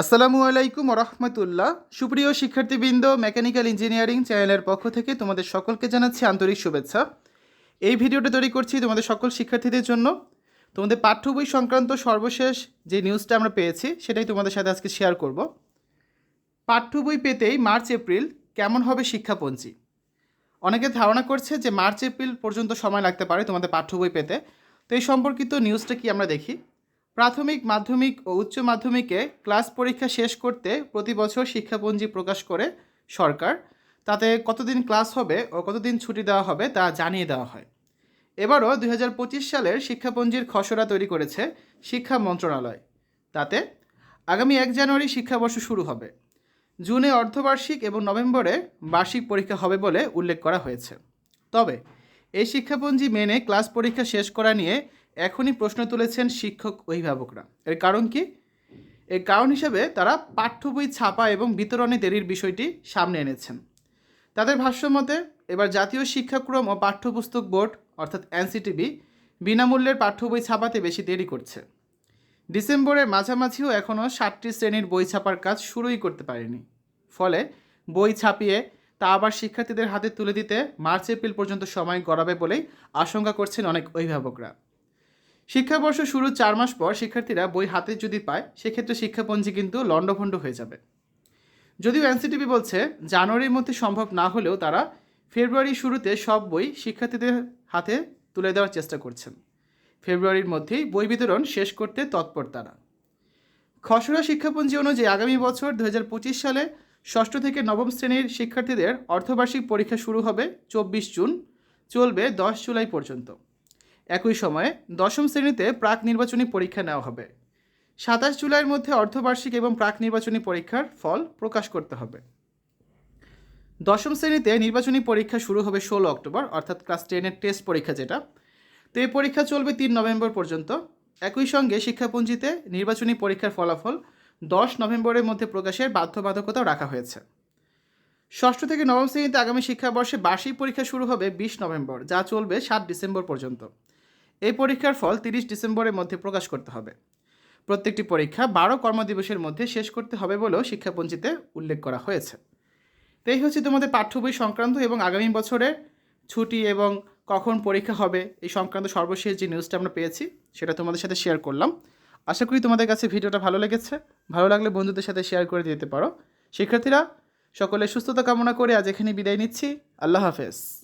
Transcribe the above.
আসসালামু আলাইকুম রহমতুল্লাহ। সুপ্রিয় শিক্ষার্থীবৃন্দ, মেকানিক্যাল ইঞ্জিনিয়ারিং চ্যানেলের পক্ষ থেকে তোমাদের সকলকে জানাচ্ছি আন্তরিক শুভেচ্ছা। এই ভিডিওটা তৈরি করছি তোমাদের সকল শিক্ষার্থীদের জন্য। তোমাদের পাঠ্য বই সংক্রান্ত সর্বশেষ যে নিউজটা আমরা পেয়েছি, সেটাই তোমাদের সাথে আজকে শেয়ার করব। পাঠ্য বই পেতেই মার্চ, এপ্রিল কেমন হবে শিক্ষাপঞ্জি? অনেকে ধারণা করছে যে মার্চ, এপ্রিল পর্যন্ত সময় লাগতে পারে তোমাদের পাঠ্য বই পেতে। তো এই সম্পর্কিত নিউজটা কি আমরা দেখি? প্রাথমিক, মাধ্যমিক ও উচ্চ মাধ্যমিকে ক্লাস পরীক্ষা শেষ করতে প্রতি বছর শিক্ষাপঞ্জি প্রকাশ করে সরকার। তাতে কতদিন ক্লাস হবে ও কতদিন ছুটি দেওয়া হবে তা জানিয়ে দেওয়া হয়। এবারও দু হাজার পঁচিশ সালের শিক্ষাপঞ্জির খসড়া তৈরি করেছে শিক্ষা মন্ত্রণালয়। তাতে আগামী এক জানুয়ারি শিক্ষাবর্ষ শুরু হবে। জুনে অর্ধবার্ষিক এবং নভেম্বরে বার্ষিক পরীক্ষা হবে বলে উল্লেখ করা হয়েছে। তবে এই শিক্ষাপঞ্জি মেনে ক্লাস পরীক্ষা শেষ করা নিয়ে এখনই প্রশ্ন তুলেছেন শিক্ষক অভিভাবকরা। এর কারণ কি? এর কারণ হিসেবে তারা পাঠ্য বই ছাপা এবং বিতরণে দেরির বিষয়টি সামনে এনেছেন। তাদের ভাষ্য মতে, এবার জাতীয় শিক্ষাক্রম ও পাঠ্যপুস্তক বোর্ড, অর্থাৎ এনসিটিবি, বিনামূল্যের পাঠ্য বই ছাপাতে বেশি দেরি করছে। ডিসেম্বরের মাঝামাঝিও এখনও ষাটটি শ্রেণির বই ছাপার কাজ শুরুই করতে পারেনি। ফলে বই ছাপিয়ে তা আবার শিক্ষার্থীদের হাতে তুলে দিতে মার্চ এপ্রিল পর্যন্ত সময় গড়াবে বলেই আশঙ্কা করছেন অনেক অভিভাবকরা। শিক্ষাবর্ষ শুরু চার মাস পর শিক্ষার্থীরা বই হাতে যদি পায়, সেক্ষেত্রে শিক্ষাপঞ্জি কিন্তু লণ্ডভণ্ড হয়ে যাবে। যদিও এনসিটিভি বলছে, জানুয়ারির মধ্যে সম্ভব না হলেও তারা ফেব্রুয়ারির শুরুতে সব বই শিক্ষার্থীদের হাতে তুলে দেওয়ার চেষ্টা করছেন। ফেব্রুয়ারির মধ্যেই বই বিতরণ শেষ করতে তৎপর তারা। খসড়া শিক্ষাপঞ্জি অনুযায়ী আগামী বছর দু হাজার পঁচিশ সালে ষষ্ঠ থেকে নবম শ্রেণির শিক্ষার্থীদের অর্ধবার্ষিক পরীক্ষা শুরু হবে চব্বিশ জুন, চলবে দশ জুলাই পর্যন্ত। একই সময়ে দশম শ্রেণীতে প্রাক নির্বাচনী পরীক্ষা নেওয়া হবে। সাতাশ জুলাইয়ের মধ্যে অর্ধবার্ষিক এবং প্রাক নির্বাচনী পরীক্ষার ফল প্রকাশ করতে হবে। দশম শ্রেণীতে নির্বাচনী পরীক্ষা শুরু হবে ষোলো অক্টোবর, অর্থাৎ ক্লাস টেনের টেস্ট পরীক্ষা যেটা। তো এই পরীক্ষা চলবে তিন নভেম্বর পর্যন্ত। একই সঙ্গে শিক্ষাপঞ্জিতে নির্বাচনী পরীক্ষার ফলাফল দশ নভেম্বরের মধ্যে প্রকাশের বাধ্যবাধকতাও রাখা হয়েছে। ষষ্ঠ থেকে নবম শ্রেণীতে আগামী শিক্ষাবর্ষে বার্ষিক পরীক্ষা শুরু হবে বিশ নভেম্বর, যা চলবে সাত ডিসেম্বর পর্যন্ত। এই পরীক্ষার ফল তিরিশ ডিসেম্বরের মধ্যে প্রকাশ করতে হবে। প্রত্যেকটি পরীক্ষা বারো কর্মদিবসের মধ্যে শেষ করতে হবে বলেও শিক্ষাপঞ্জিতে উল্লেখ করা হয়েছে। তো এই হচ্ছে তোমাদের পাঠ্য বই সংক্রান্ত এবং আগামী বছরের ছুটি এবং কখন পরীক্ষা হবে, এই সংক্রান্ত সর্বশেষ যে নিউজটা আমরা পেয়েছি, সেটা তোমাদের সাথে শেয়ার করলাম। আশা করি তোমাদের কাছে ভিডিওটা ভালো লেগেছে। ভালো লাগলে বন্ধুদের সাথে শেয়ার করে দিতে পারো। শিক্ষার্থীরা, সকলের সুস্থতা কামনা করে আজ এখানে বিদায় নিচ্ছি। আল্লাহ হাফেজ।